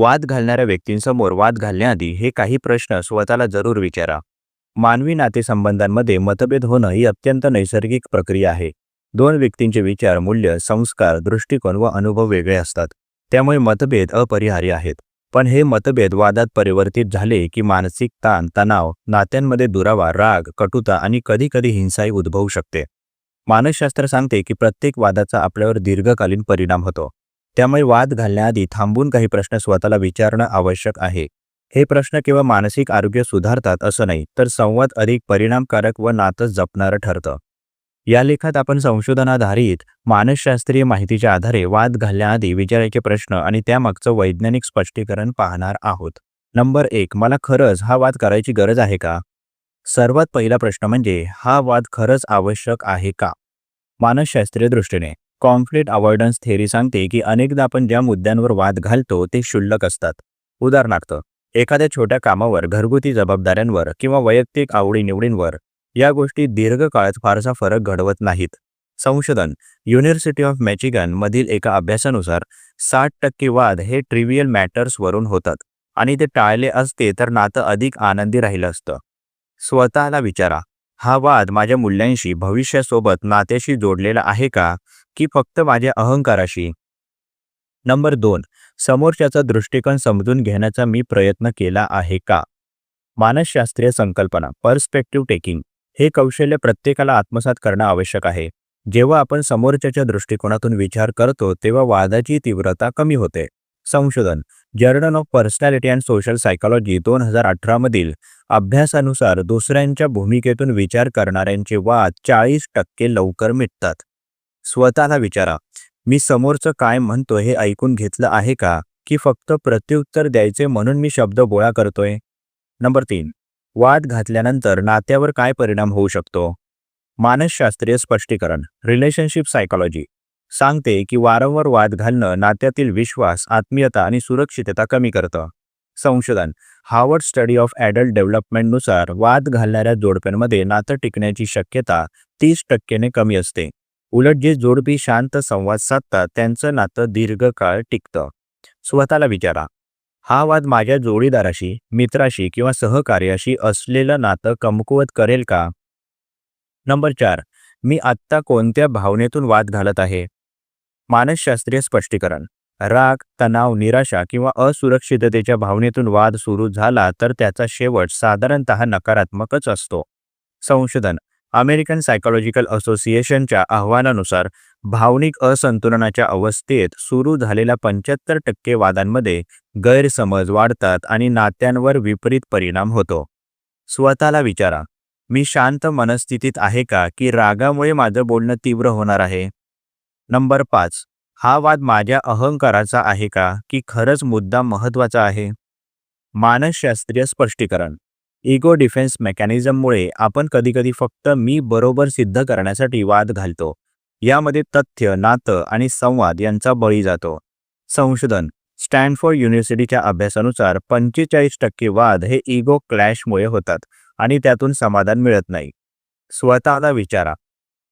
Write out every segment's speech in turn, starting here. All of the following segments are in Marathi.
वाद घालणाऱ्या व्यक्तींसमोर वाद घालण्याआधी हे काही प्रश्न स्वतःला जरूर विचारा. मानवी नातेसंबंधांमध्ये मतभेद होणं ही अत्यंत नैसर्गिक प्रक्रिया आहे. दोन व्यक्तींचे विचार मूल्य संस्कार दृष्टिकोन व अनुभव वेगळे असतात. त्यामुळे मतभेद अपरिहार्य आहेत. पण हे मतभेद वादात परिवर्तित झाले की मानसिक ताण तणाव नात्यांमध्ये दुरावा राग कटुता आणि कधीकधी हिंसाही उद्भवू शकते. मानसशास्त्र सांगते की प्रत्येक वादाचा आपल्यावर दीर्घकालीन परिणाम होतो. त्यामुळे वाद घालण्याआधी थांबून काही प्रश्न स्वतःला विचारणं आवश्यक आहे. हे प्रश्न केवळ मानसिक आरोग्य सुधारतात असं नाही तर संवाद अधिक परिणामकारक व नातं जपणारं ठरतं. या लेखात आपण संशोधनाधारित मानसशास्त्रीय माहितीच्या आधारे वाद घालण्याआधी विचारायचे प्रश्न आणि त्यामागचं वैज्ञानिक स्पष्टीकरण पाहणार आहोत. नंबर एक मला खरंच हा वाद करायची गरज आहे का? सर्वात पहिला प्रश्न म्हणजे हा वाद खरंच आवश्यक आहे का? मानसशास्त्रीय दृष्टीने. कॉन्फ्लिक्ट अवॉइडन्स थेअरी सांगते की अनेकदा आपण ज्या मुद्द्यांवर वाद घालतो ते क्षुल्लक असतात. उदाहरणार्थ एखाद्या छोट्या कामावर घरगुती जबाबदाऱ्यांवर किंवा वैयक्तिक आवडीनिवडींवर या गोष्टी दीर्घकाळात फारसा फरक घडवत नाहीत. संशोधन युनिव्हर्सिटी ऑफ मॅचिगन मधील एका अभ्यासानुसार साठ टक्के वाद हे ट्रिव्हियल मॅटर्सवरून होतात आणि ते टाळले असते तर नातं अधिक आनंदी राहिलं असतं. स्वतःला विचारा हा वाद माझ्या मूल्यांशी भविष्यासोबत नात्याशी जोडलेला आहे का की फक्त माझ्या अहंकाराशी? नंबर दोन. समोरच्याचा दृष्टिकोन समजून घेण्याचा मी प्रयत्न केला आहे का? मानसशास्त्रीय संकल्पना पर्स्पेक्टिव्ह टेकिंग हे कौशल्य प्रत्येकाला आत्मसात करणं आवश्यक आहे. जेव्हा आपण समोरच्याच्या दृष्टिकोनातून विचार करतो तेव्हा वादाची तीव्रता कमी होते. संशोधन. Journal of personality and social psychology दोन हजार अठरामधील अभ्यासानुसार दुसऱ्यांच्या भूमिकेतून विचार करणाऱ्यांचे वाद चाळीस टक्के लवकर मिटतात. स्वतःला विचारा मी समोरचं काय म्हणतो हे ऐकून घेतलं आहे का की फक्त प्रत्युत्तर द्यायचे म्हणून मी शब्द गोळा करतोय? नंबर तीन वाद घातल्यानंतर नात्यावर काय परिणाम होऊ शकतो? मानसशास्त्रीय स्पष्टीकरण रिलेशनशिप सायकॉलॉजी. सांगते की वारंवार वाद घालणं नात्यातील विश्वास आत्मीयता आणि सुरक्षितता कमी करतं. संशोधन. हार्वर्ड स्टडी ऑफ ॲडल्ट डेव्हलपमेंटनुसार वाद घालणाऱ्या जोडप्यांमध्ये नातं टिकण्याची शक्यता तीस टक्केने कमी असते. उलट जे जोडपी शांत संवाद साधतात त्यांचं नातं दीर्घकाळ टिकतं. स्वतःला विचारा. हा वाद माझ्या जोडीदाराशी मित्राशी किंवा सहकार्याशी असलेलं नातं कमकुवत करेल का? नंबर चार. मी आत्ता कोणत्या भावनेतून वाद घालत आहे? मानसशास्त्रीय स्पष्टीकरण. राग तणाव निराशा किंवा असुरक्षिततेच्या भावनेतून वाद सुरू झाला तर त्याचा शेवट साधारणत नकारात्मकच असतो. संशोधन. अमेरिकन सायकोलॉजिकल असोसिएशनच्या अहवालानुसार भावनिक असंतुलनाच्या अवस्थेत सुरू झालेल्या पंच्याहत्तर टक्के वादांमध्ये गैरसमज वाढतात आणि नात्यांवर विपरीत परिणाम होतो. स्वतःला विचारा. मी शांत मनस्थितीत आहे का की रागामुळे माझं बोलणं तीव्र होणार आहे? नंबर पाच. हा वाद माझ्या अहंकाराचा आहे का की खरंच मुद्दा महत्त्वाचा आहे? मानसशास्त्रीय स्पष्टीकरण. इगो डिफेन्स मेकॅनिझममुळे आपण कधीकधी फक्त मी बरोबर सिद्ध करण्यासाठी वाद घालतो. यामध्ये तथ्य नातं आणि संवाद यांचा बळी जातो. संशोधन. स्टॅनफोर्ड युनिव्हर्सिटीच्या अभ्यासानुसार पंचेचाळीस टक्के वाद हे इगो क्लॅशमुळे होतात आणि त्यातून समाधान मिळत नाही. स्वतःला विचारा.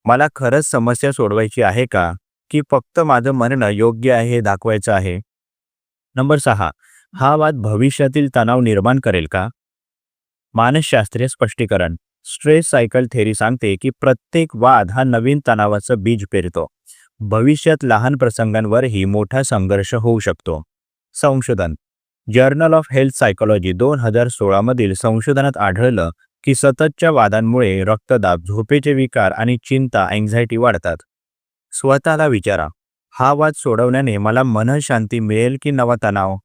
मला खरंच समस्या सोडवायची आहे का? की फक्त माझं म्हणणं योग्य आहे हे दाखवायचं आहे. नंबर सहा. हा वाद भविष्यातील तणाव निर्माण करेल का? मानसशास्त्रीय स्पष्टीकरण. स्ट्रेस सायकल थेरी सांगते की प्रत्येक वाद हा नवीन तणावाचं बीज पेरतो. भविष्यात लहान प्रसंगांवरही मोठा संघर्ष होऊ शकतो. संशोधन. जर्नल ऑफ हेल्थ सायकोलॉजी दोन हजार सोळामधील संशोधनात आढळलं की सततच्या वादांमुळे रक्तदाब झोपेचे विकार आणि चिंता अँझायटी वाढतात. स्वतःला विचारा. हा वाद सोडवण्याने मला मनशांती मिळेल की नवा तणाव?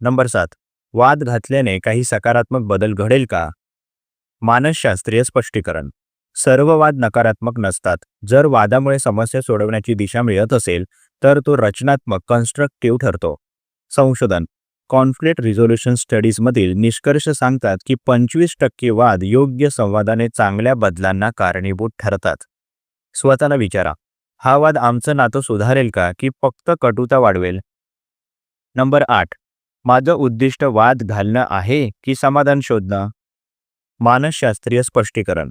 नंबर सात. वाद घातल्याने काही सकारात्मक बदल घडेल का? मानसशास्त्रीय स्पष्टीकरण. सर्व वाद नकारात्मक नसतात. जर वादामुळे समस्या सोडवण्याची दिशा मिळत असेल तर तो रचनात्मक कन्स्ट्रक्टिव्ह ठरतो. संशोधन. कॉन्फ्लिक्ट रिझोल्युशन स्टडीजमधील निष्कर्ष सांगतात की पंचवीस टक्के वाद योग्य संवादाने चांगल्या बदलांना कारणीभूत ठरतात. स्वतःला विचारा. हा वाद आमचं नातं सुधारेल का की फक्त कटुता वाढवेल? नंबर आठ. माझं उद्दिष्ट वाद घालणं आहे की समाधान शोधणं? मानसशास्त्रीय स्पष्टीकरण.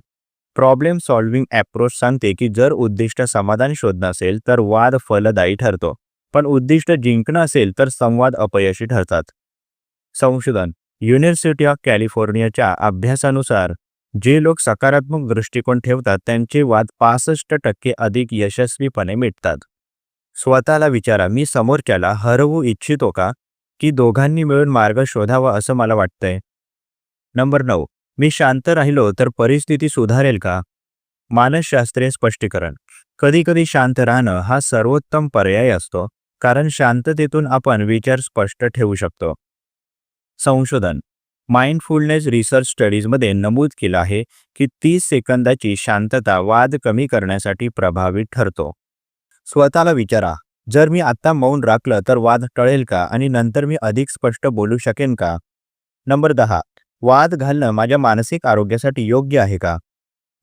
प्रॉब्लेम सॉल्व्हिंग अप्रोच सांगते की जर उद्दिष्ट समाधान शोधणं असेल तर वाद फलदायी ठरतो. पण उद्दिष्ट जिंकणं असेल तर संवाद अपयशी ठरतात. संशोधन. युनिव्हर्सिटी ऑफ कॅलिफोर्नियाच्या अभ्यासानुसार जे लोक सकारात्मक दृष्टिकोन ठेवतात त्यांचे वाद पासष्ट टक्के अधिक यशस्वीपणे मिटतात. स्वतःला विचारा मी समोरच्याला हरवू इच्छितो का? की दोघांनी मिळून मार्ग शोधावा असं मला वाटतंय. नंबर नऊ मी शांत राहिलो तर परिस्थिती सुधारेल का? मानसशास्त्रीय स्पष्टीकरण. कधीकधी शांत राहणं हा सर्वोत्तम पर्याय असतो कारण शांततेतून आपण विचार स्पष्ट ठेवू शकतो. संशोधन. माइंडफुलनेस रिसर्च स्टडीजमध्ये नमूद केलं आहे की तीस सेकंदाची शांतता वाद कमी करण्यासाठी प्रभावी ठरतो. स्वतःला विचारा जर मी आत्ता मौन राखलं तर वाद टळेल का आणि नंतर मी अधिक स्पष्ट बोलू शकेन का? नंबर दहा वाद घालणं माझ्या मानसिक आरोग्यासाठी योग्य आहे का?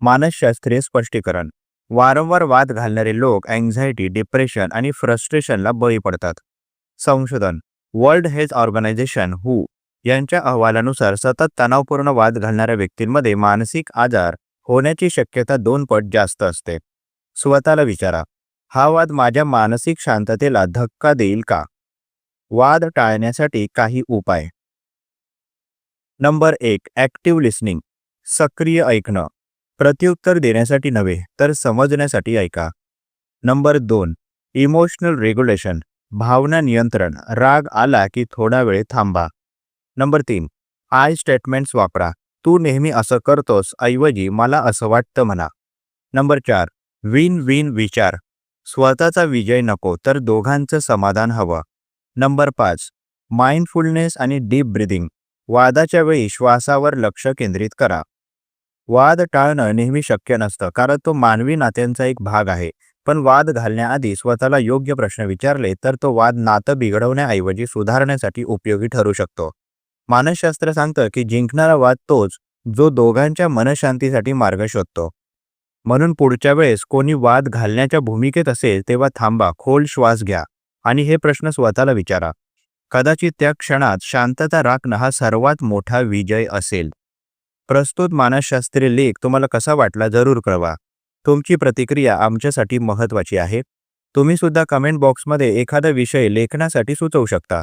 मानसशास्त्रीय स्पष्टीकरण वारंवार वाद घालणारे लोक अँझायटी डिप्रेशन आणि फ्रस्ट्रेशनला बळी पडतात. संशोधन वर्ल्ड हेल्थ ऑर्गनायझेशन हू यांच्या अहवालानुसार सतत तणावपूर्ण वाद घालणाऱ्या व्यक्तींमध्ये मानसिक आजार होण्याची शक्यता दोन पट जास्त असते. स्वतःला विचारा हा वाद माझ्या मानसिक शांततेला धक्का देईल का? वाद टाळण्यासाठी काही उपाय. नंबर एक ॲक्टिव्ह लिस्निंग सक्रिय ऐकणं. प्रत्युत्तर देण्यासाठी नव्हे तर समजण्यासाठी ऐका. नंबर दोन इमोशनल रेग्युलेशन भावना नियंत्रण राग आला की थोडा वेळ थांबा. नंबर तीन. आय स्टेटमेंट्स वापरा. तू नेहमी असं करतोस ऐवजी मला असं वाटतं म्हणा. नंबर चार. विन विन विचार. स्वतःचा विजय नको तर दोघांचं समाधान हवं. नंबर पाच. माइंडफुलनेस आणि डीप ब्रिदिंग वादाच्या वेळी श्वासावर लक्ष केंद्रित करा. वाद टाळणं नेहमी शक्य नसतं कारण तो मानवी नात्यांचा एक भाग आहे. पण वाद घालण्याआधी स्वतःला योग्य प्रश्न विचारले तर तो वाद नातं बिघडवण्याऐवजी सुधारण्यासाठी उपयोगी ठरू शकतो. मानसशास्त्र सांगतं की जिंकणारा वाद तोच जो दोघांच्या मनशांतीसाठी मार्ग शोधतो. म्हणून पुढच्या वेळेस कोणी वाद घालण्याच्या भूमिकेत असेल तेव्हा थांबा खोल श्वास घ्या आणि हे प्रश्न स्वतःला विचारा. कदाचित त्या क्षणात शांतता राखणं हा सर्वात मोठा विजय असेल. प्रस्तुत मानसशास्त्रीय लेख तुम्हाला कसा वाटला जरूर कळवा. तुमची प्रतिक्रिया आमच्यासाठी महत्त्वाची आहे. तुम्ही सुद्धा कमेंट बॉक्समध्ये एखादा विषय लेखनासाठी सुचवू शकता.